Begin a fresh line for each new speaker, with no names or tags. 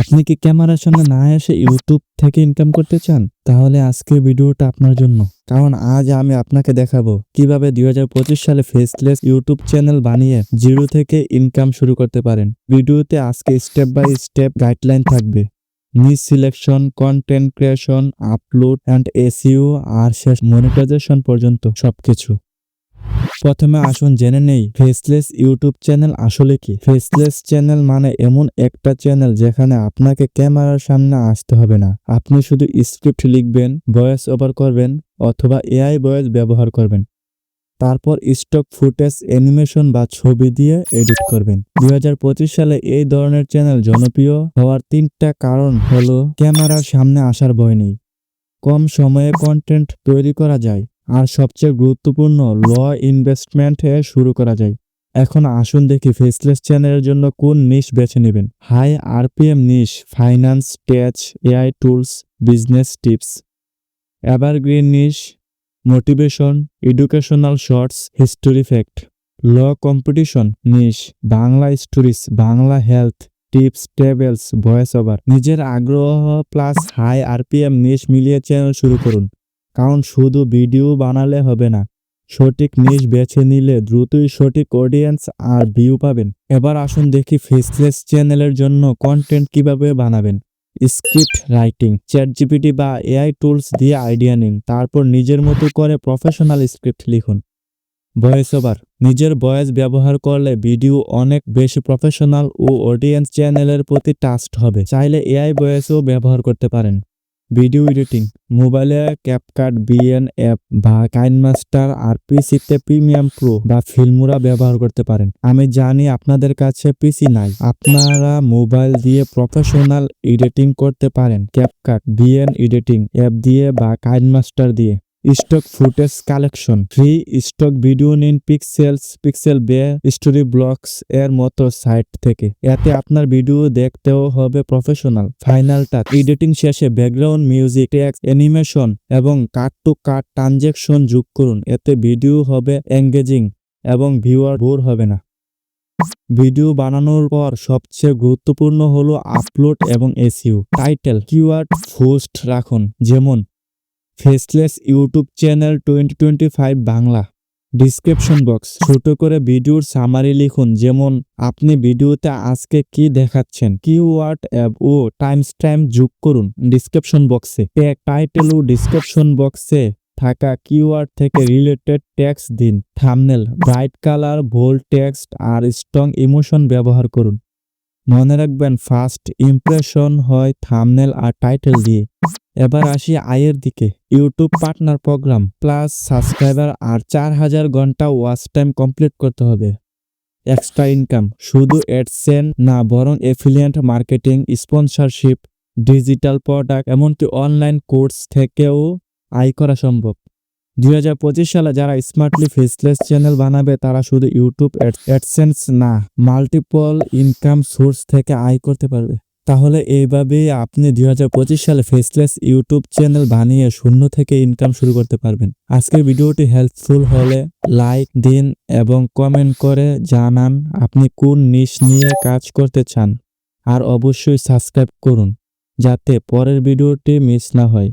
আপনি কি ক্যামেরার সামনে না এসে ইউটিউব থেকে ইনকাম করতে চান? তাহলে আজকের ভিডিওটা আপনার জন্য। কারণ আজ আমি আপনাকে দেখাবো কীভাবে দুই হাজার পঁচিশ সালে ফেসলেস ইউটিউব চ্যানেল বানিয়ে জিরো থেকে ইনকাম শুরু করতে পারেন। ভিডিওতে আজকে স্টেপ বাই স্টেপ গাইডলাইন থাকবে। নিজ selection content creation upload and SEO আর শেষ মনিটাইজেশন পর্যন্ত সবকিছু। প্রথমে আসুন জেনে নেই ফেসলেস ইউটিউব চ্যানেল আসলে কি? ফেসলেস চ্যানেল মানে এমন একটা চ্যানেল যেখানে আপনাকে ক্যামেরার সামনে আসতে হবে না। আপনি শুধু স্ক্রিপ্ট লিখবেন, ভয়েস ওভার করবেন অথবা এআই ভয়েস ব্যবহার করবেন। তারপর স্টক ফুটেজ, অ্যানিমেশন বা ছবি দিয়ে এডিট করবেন। দু হাজার পঁচিশ সালে এই ধরনের চ্যানেল জনপ্রিয় হওয়ার তিনটা কারণ হলো, ক্যামেরার সামনে আসার ভয় নেই। কম সময়ে কন্টেন্ট তৈরি করা যায়। আর সবচেয়ে গুরুত্বপূর্ণ ল ইনভেস্টমেন্টে শুরু করা যায়। এখন আসুন দেখি ফেসলেস চ্যানেলের জন্য কোন নিশ বেছে নেবেন। High RPM niche finance tech AI tools business tips evergreen niche motivation educational shorts history fact low competition niche Bangla stories Bangla health tips tables voice over নিজের আগ্রহ প্লাস হাই আরপিএম নিশ মিলিয়ে channel শুরু করুন। কারণ শুধু video বানালে হবে না, সঠিক নিশ বেছে নিলে দ্রুতই সঠিক অডিয়েন্স আর ভিউ পাবেন। এবার আসুন দেখি ফেসলেস চ্যানেলের জন্য কন্টেন্ট কীভাবে বানাবেন। স্ক্রিপ্ট রাইটিং চ্যাট জিপিটি বা এআই টুলস দিয়ে আইডিয়া নিন, তারপর নিজের মতো করে প্রফেশনাল স্ক্রিপ্ট লিখুন। ভয়েস ওভার নিজের ভয়েস ব্যবহার করলে ভিডিও অনেক বেশি প্রফেশনাল ও অডিয়েন্স চ্যানেলের প্রতি টাস্ট হবে। চাইলে এআই ভয়েসও ব্যবহার করতে পারেন। ভিডিও এডিটিং, মোবাইলে ক্যাপকাট বিএন অ্যাপ বা কাইনমাস্টার আর পিসিতে প্রিমিয়াম প্রো বা ফিল্মুরা ব্যবহার করতে পারেন। আমি জানি আপনাদের কাছে পিসি নাই। আপনারা মোবাইল দিয়ে প্রফেশনাল এডিটিং করতে পারেন। ক্যাপকাট বিএন এডিটিং অ্যাপ দিয়ে বা কাইনমাস্টার দিয়ে। Stock footage collection free stock video নিন Pexels Pixabay Storyblocks এর মতো সাইট থেকে। এতে আপনার ভিডিও দেখতেও হবে প্রফেশনাল ফাইনাল টাচ এডিটিং শেষে ব্যাকগ্রাউন্ড মিউজিক টেক্সট অ্যানিমেশন এবং কাট টু কাট ট্রানজেকশন যোগ করুন। এতে ভিডিও হবে এঙ্গেজিং এবং ভিউয়ার বোর হবে না। ভিডিও বানানোর পর সবচেয়ে গুরুত্বপূর্ণ হলো আপলোড এবং এসইউ টাইটেল কিওয়ার্ড পোস্ট রাখুন। যেমন faceless YouTube channel twenty twenty five Bangla description box ছোট করে ভিডিওর সামারি লিখুন, যেমন, আপনি ভিডিওতে আজকে কি দেখাচ্ছেন? কিওয়ার্ড ও টাইম স্ট্যাম্প যোগ করুন ডিসক্রিপশন বক্সে ট্যাগ টাইটেল ও ডিসক্রিপশন বক্সে থাকা কিওয়ার্ড থেকে রিলেটেড ট্যাক্স দিন। Thumbnail bright colour bold text আর স্ট্রং ইমোশন ব্যবহার করুন। মনে রাখবেন ফার্স্ট ইমপ্রেশন হয় থামনেল আর টাইটেল দিয়ে। এবার আসি আয়ের দিকে। YouTube partner program plus subscriber আর চার হাজার ঘণ্টা ওয়াচ টাইম কমপ্লিট করতে হবে। এক্সট্রা ইনকাম শুধু অ্যাডসেন না, বরং affiliate marketing sponsorship digital product এমনকি অনলাইন কোর্স থেকেও আয় করা সম্ভব। দুই হাজার পঁচিশ সালে যারা স্মার্টলি ফেসলেস চ্যানেল বানাবে, তারা শুধু ইউটিউব অ্যাডসেন্স না মাল্টিপল ইনকাম সোর্স থেকে আয় করতে পারবে। তাহলে এইভাবেই আপনি দু হাজার পঁচিশ সালে ফেসলেস ইউটিউব চ্যানেল বানিয়ে শূন্য থেকে ইনকাম শুরু করতে পারবেন। আজকের ভিডিওটি হেল্পফুল হলে লাইক দিন এবং কমেন্ট করে জানান আপনি কোন নিশ নিয়ে কাজ করতে চান। আর অবশ্যই সাবস্ক্রাইব করুন, যাতে পরের ভিডিওটি মিস না হয়।